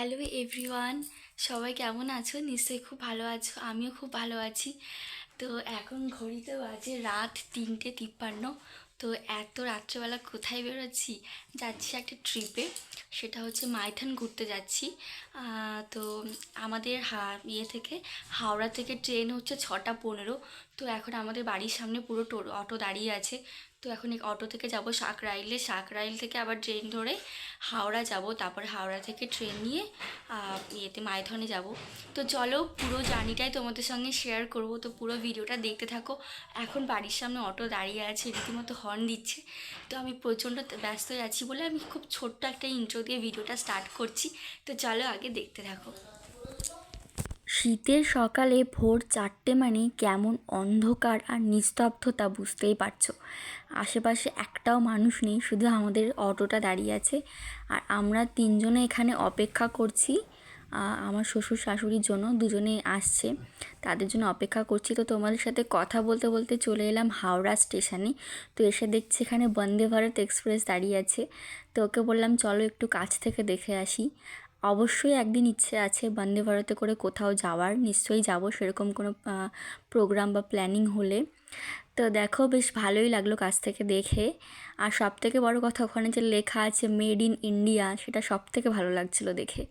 Hello everyone, সবাই কেমন আছো? নিশ্চয়ই খুব ভালো আছো, আমিও খুব ভালো আছি। তো এখন ঘড়িতে বাজে রাত তিনটে তিপ্পান্ন, তো এত রাত্রেবেলা কোথায় বেরোচ্ছি? যাচ্ছি একটা ট্রিপে সেটা হচ্ছে মাইথন ঘুরতে যাচ্ছি। তো আমাদের হা ইয়ে থেকে, হাওড়া থেকে ট্রেন হচ্ছে ছটা পনেরো, তো এখন আমাদের বাড়ির সামনে পুরো টো অটো দাঁড়িয়ে আছে। তো এখন এই অটো থেকে যাব শাক রাইলে। সাকরাইলে সাকরাইল থেকে আবার ট্রেন ধরে হাওড়া যাব। তারপর হাওড়া থেকে ট্রেন নিয়ে ইয়েতে মাইথনে যাব। তো চলো পুরো জার্নিটাই তোমাদের সঙ্গে শেয়ার করব। তো পুরো ভিডিওটা দেখতে থাকো। এখন বাড়ির সামনে অটো দাঁড়িয়ে আছে, রীতিমতো হর্ন দিচ্ছে। তো আমি প্রচণ্ড ব্যস্ত আছি বলে আমি খুব ছোট্ট একটা ইন্ট্রো দিয়ে ভিডিওটা স্টার্ট করছি। তো চলো আগে দেখতে থাকো। শীতের সকালে ভোর চারটে মানে কেমন অন্ধকার আর নিস্তব্ধতা বুঝতেই পারছ। আশেপাশে একটাও মানুষ নেই, শুধু আমাদের অটোটা দাঁড়িয়ে আছে। আর আমরা তিনজনে এখানে অপেক্ষা করছি। আমার শ্বশুর শাশুড়ির জন্য দুজনেই আসছে। তাদের জন্য অপেক্ষা করছি। তো তোমাদের সাথে কথা বলতে বলতে চলে এলাম হাওড়া স্টেশনে। তো এসে দেখছি এখানে বন্দে ভারত এক্সপ্রেস দাঁড়িয়ে আছে। তো ওকে বললাম, চলো একটু কাছ থেকে দেখে আসি। অবশ্যই একদিন ইচ্ছে আছে বন্দে ভারতে করে কোথাও যাওয়ার। নিশ্চয়ই যাব সেরকম কোনো প্রোগ্রাম বা প্ল্যানিং হলে। তো দেখো, বেশ ভালোই লাগল কাছ থেকে দেখে। আর সব থেকে বড় কথা ওখানে যে লেখা আছে মেড ইন ইন্ডিয়া সেটা সব থেকে ভালো লাগছিল দেখে।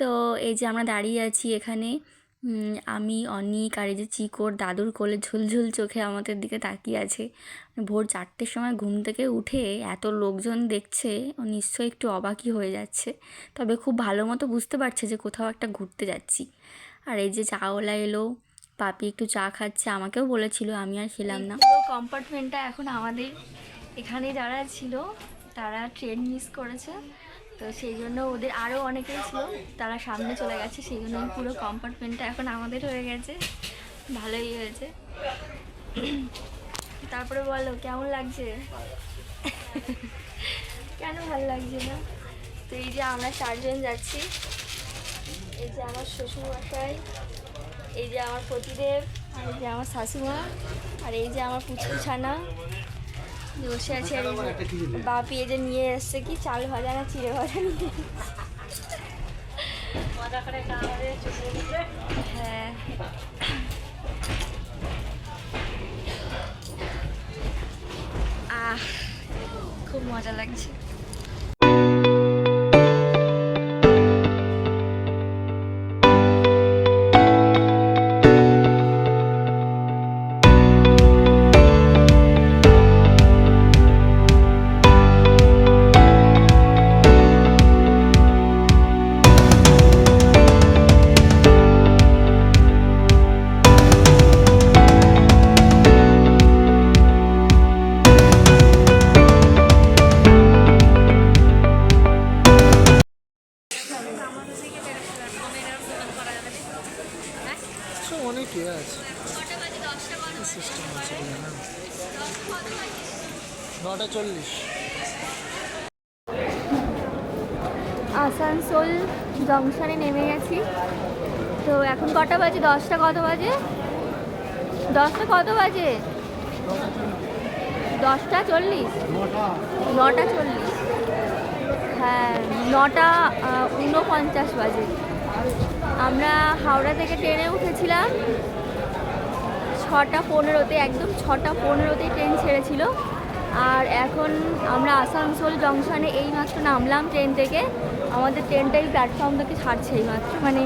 তো এই যে আমরা দাঁড়িয়ে আছি এখানে আমি, অনিক আর এই যে চিকোর দাদুর কোলে ঝুলঝুল চোখে আমাদের দিকে তাকিয়ে আছে। ভোর চারটের সময় ঘুম থেকে উঠে এত লোকজন দেখছে, ও নিশ্চয়ই একটু অবাকই হয়ে যাচ্ছে। তবে খুব ভালো মতো বুঝতে পারছে যে কোথাও একটা ঘুরতে যাচ্ছি। আর এই যে চাওলা এলো, পাপি একটু চা খাচ্ছে, আমাকেও বলেছিল, আমি আর খেলাম না। পুরো কম্পার্টমেন্টটা এখন আমাদের এখানে যারা ছিল, তারা ট্রেন মিস করেছে। তো সেই জন্য ওদের আরও অনেকেই ছিল, তারা সামনে চলে গেছে, সেই জন্য পুরো কম্পার্টমেন্টটা এখন আমাদের হয়ে গেছে। ভালোই হয়েছে। তারপরে বলো, কেমন লাগছে? কেন ভালো লাগছে না? তো এই যে আমরা চারজন যাচ্ছি। এই যে আমার শ্বশুরমশাই, এই যে আমার পতিদেব আর এই যে আমার শাশুমা আর এই যে আমার পুচকু ছানা। বসে আছে আর বাপি এটা নিয়ে এসছে কি? চাল ভাজা না চিড়ে ভাজা নিয়ে হ্যাঁ। আহ খুব মজা লাগছে। সব অনেকে আছে। সিস্টেম আছে নটা চল্লিশ। আসানসোল জংশনে নেমে গেছি। তো এখন কটা বাজে? দশটা কত বাজে? দশটা কত বাজে? দশটা চল্লিশ। নটা চল্লিশ। হ্যাঁ নটা ঊনপঞ্চাশ বাজে। আমরা হাওড়া থেকে ট্রেনে উঠেছিলাম। ছটা পনেরোতে, একদম ছটা পনেরোতেই ট্রেন ছেড়েছিল। আর এখন আমরা আসানসোল জংশনে এইমাত্র নামলাম ট্রেন থেকে। আমাদের ট্রেনটাই প্ল্যাটফর্ম থেকে ছাড়ছে এইমাত্র। মানে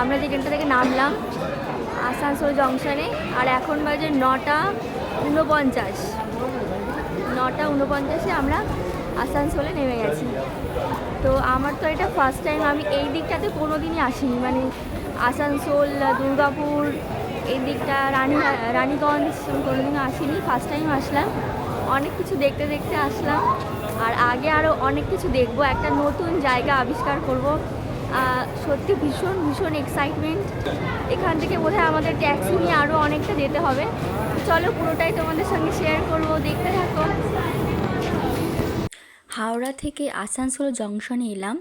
আমরা যে ট্রেনটা থেকে নামলাম আসানসোল জংশনে, আর এখন বাজে নটা ঊনপঞ্চাশ নটা ঊনপঞ্চাশে আমরা আসানসোলে নেমে গেছি। তো আমার তো এটা ফার্স্ট টাইম আমি এই দিকটাতে কোনো দিনই আসিনি। মানে আসানসোল, দুর্গাপুর, এই দিকটা, রানী, রানীগঞ্জ আমি কোনোদিনও আসিনি। ফার্স্ট টাইম আসলাম। অনেক কিছু দেখতে দেখতে আসলাম। আর আগে আরও অনেক কিছু দেখব। একটা নতুন জায়গা আবিষ্কার করব। সত্যি ভীষণ ভীষণ এক্সাইটমেন্ট এখান থেকে বোধহয় আমাদের ট্যাক্সি নিয়ে আরও অনেকটা যেতে হবে। চলো পুরোটাই তোমাদের সঙ্গে শেয়ার করব। দেখতে থাকো। হাওড়া থেকে আসানসোল জংশনে এলাম।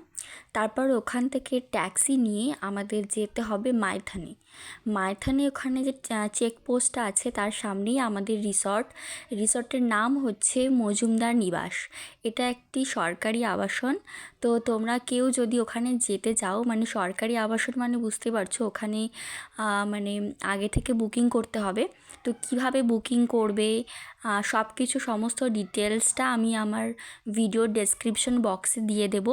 তারপর ওখান থেকে ট্যাক্সি নিয়ে আমাদের যেতে হবে মাইথানে। মায়থানে ওখানে যে চেকপোস্টটা আছে তার সামনেই আমাদের রিসর্ট। রিসর্টের নাম হচ্ছে মজুমদার নিবাস। এটা একটি সরকারি আবাসন। তো তোমরা কেউ যদি ওখানে যেতে চাও মানে সরকারি আবাসন মানে বুঝতে পারছ, ওখানে মানে আগে থেকে বুকিং করতে হবে। তো কীভাবে বুকিং করবে সব কিছু সমস্ত ডিটেলসটা আমি আমার ভিডিও ডেসক্রিপশন বক্সে দিয়ে দেব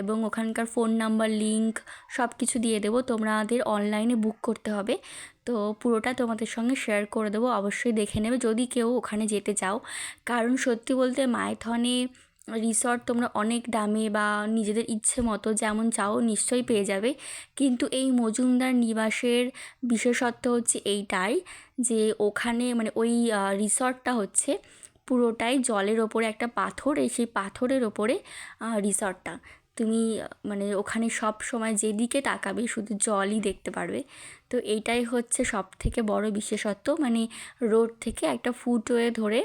এবং ওখানকার ফোন নাম্বার, লিংক সব কিছু দিয়ে দেবো। তোমাদের অনলাইনে বুক করতে হবে। তো পুরোটা তোমাদের সঙ্গে শেয়ার করে দেবো। অবশ্যই দেখে নেবে। যদি কেউ ওখানে যেতে চাও, কারণ সত্যি বলতে মাইথনে রিসর্ট তোমরা অনেক দামে বা নিজেদের ইচ্ছে মতো যেমন চাও নিশ্চয়ই পেয়ে যাবে। কিন্তু এই মজুমদার নিবাসের বিশেষত্ব হচ্ছে এইটাই যে ওখানে মানে ওই রিসর্টটা হচ্ছে পুরোটাই জলের ওপরে একটা পাথর, এই সেই পাথরের ওপরে রিসর্টটা তুমি মানে ওখানে সব সময় যেদিকে তাকাবে শুধু জলই দেখতে পারবে। তো এইটাই হচ্ছে সব থেকে বড় বিশেষত্ব। মানে রোড থেকে একটা ফুটওয়ে ধরে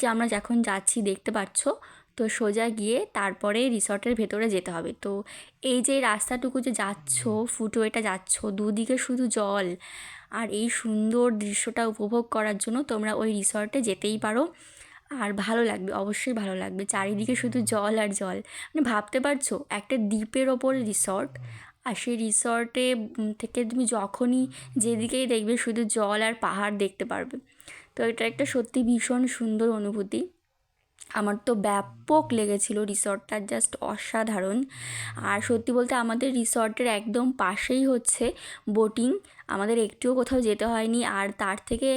যে আমরা যখন যাচ্ছি দেখতে পাচ্ছ তো সোজা গিয়ে তারপরে রিসর্টের ভেতরে যেতে হবে। তো এই যে রাস্তাটুকু যে যাচ্ছ, ফুটওয়েটা যাচ্ছ, দুদিকে শুধু জল আর এই সুন্দর দৃশ্যটা উপভোগ করার জন্য তোমরা ওই রিসর্টে যেতেই পারো। আর ভালো লাগবে, অবশ্যই ভালো লাগবে। চারিদিকে শুধু জল আর জল। মানে ভাবতে পারছ, একটা দ্বীপের ওপর রিসর্ট আর সেই রিসর্টে থেকে তুমি যখনই যেদিকেই দেখবে শুধু জল আর পাহাড় দেখতে পারবে। তো এটা একটা সত্যি ভীষণ সুন্দর অনুভূতি। আমার তো ব্যাপক লেগেছিল রিসর্টটা জাস্ট অসাধারণ। আর সত্যি বলতে আমাদের রিসর্টের একদম পাশেই হচ্ছে বোটিং আমাদের একটুও কোথাও যেতে হয়নি, আর তার থেকে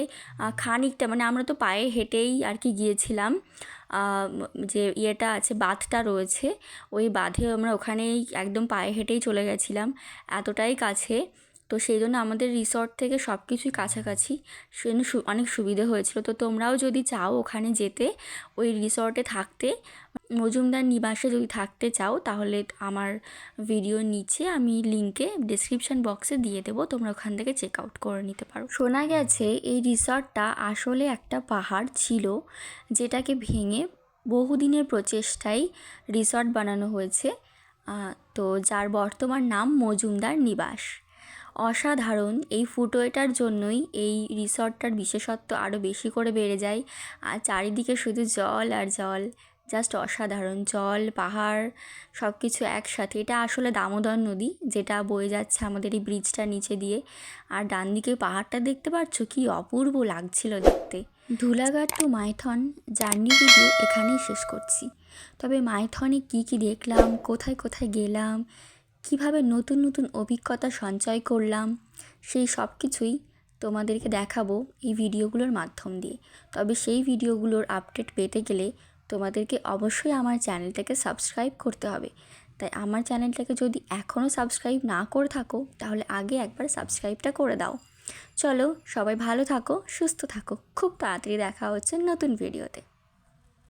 খানিকটা মানে আমরা তো পায়ে হেঁটেই আর কি গিয়েছিলাম। যে ইয়েটা আছে, বাঁধটা রয়েছে, ওই বাঁধে আমরা ওখানেই একদম পায়ে হেঁটেই চলে গেছিলাম। এতটাই কাছে। তো সেই জন্য আমাদের রিসর্ট থেকে সব কিছুই কাছাকাছি। সেজন্য অনেক সুবিধে হয়েছিল। তো তোমরাও যদি চাও ওখানে যেতে, ওই রিসর্টে থাকতে, মজুমদার নিবাসে যদি থাকতে চাও, তাহলে আমার ভিডিওর নিচে আমি লিঙ্কে ডিসক্রিপশন বক্সে দিয়ে দেবো। তোমরা ওখান থেকে চেক আউট করে নিতে পারো। শোনা গেছে এই রিসর্টটা আসলে একটা পাহাড় ছিল, যেটাকে ভেঙে বহুদিনের প্রচেষ্টায় রিসর্ট বানানো হয়েছে। তো যার বর্তমান নাম মজুমদার নিবাস। অসাধারণ। এই ফুটওয়েটার জন্যই এই রিসর্টটার বিশেষত্ব আরও বেশি করে বেড়ে যায়। আর চারিদিকে শুধু জল আর জল, জাস্ট অসাধারণ। জল, পাহাড় সব কিছু একসাথে। এটা আসলে দামোদর নদী, যেটা বয়ে যাচ্ছে আমাদের এই ব্রিজটা নিচে দিয়ে। আর ডান দিকে পাহাড়টা দেখতে পাচ্ছ? কি অপূর্ব লাগছিল দেখতে। Dhulaghat to Maithon journey video এখানেই শেষ করছি। তবে মাইথনে কি কি দেখলাম? কোথায় কোথায় গেলাম? কীভাবে নতুন নতুন অভিজ্ঞতা সঞ্চয় করলাম, সেই সব কিছুই তোমাদেরকে দেখাবো এই ভিডিওগুলোর মাধ্যম দিয়ে। তবে সেই ভিডিওগুলোর আপডেট পেতে গেলে তোমাদেরকে অবশ্যই আমার চ্যানেলটাকে সাবস্ক্রাইব করতে হবে। তাই আমার চ্যানেলটাকে যদি এখনও সাবস্ক্রাইব না করে থাকো, তাহলে আগে একবার সাবস্ক্রাইবটা করে দাও। চলো সবাই ভালো থাকো, সুস্থ থাকো। খুব তাড়াতাড়ি দেখা হচ্ছে নতুন ভিডিওতে।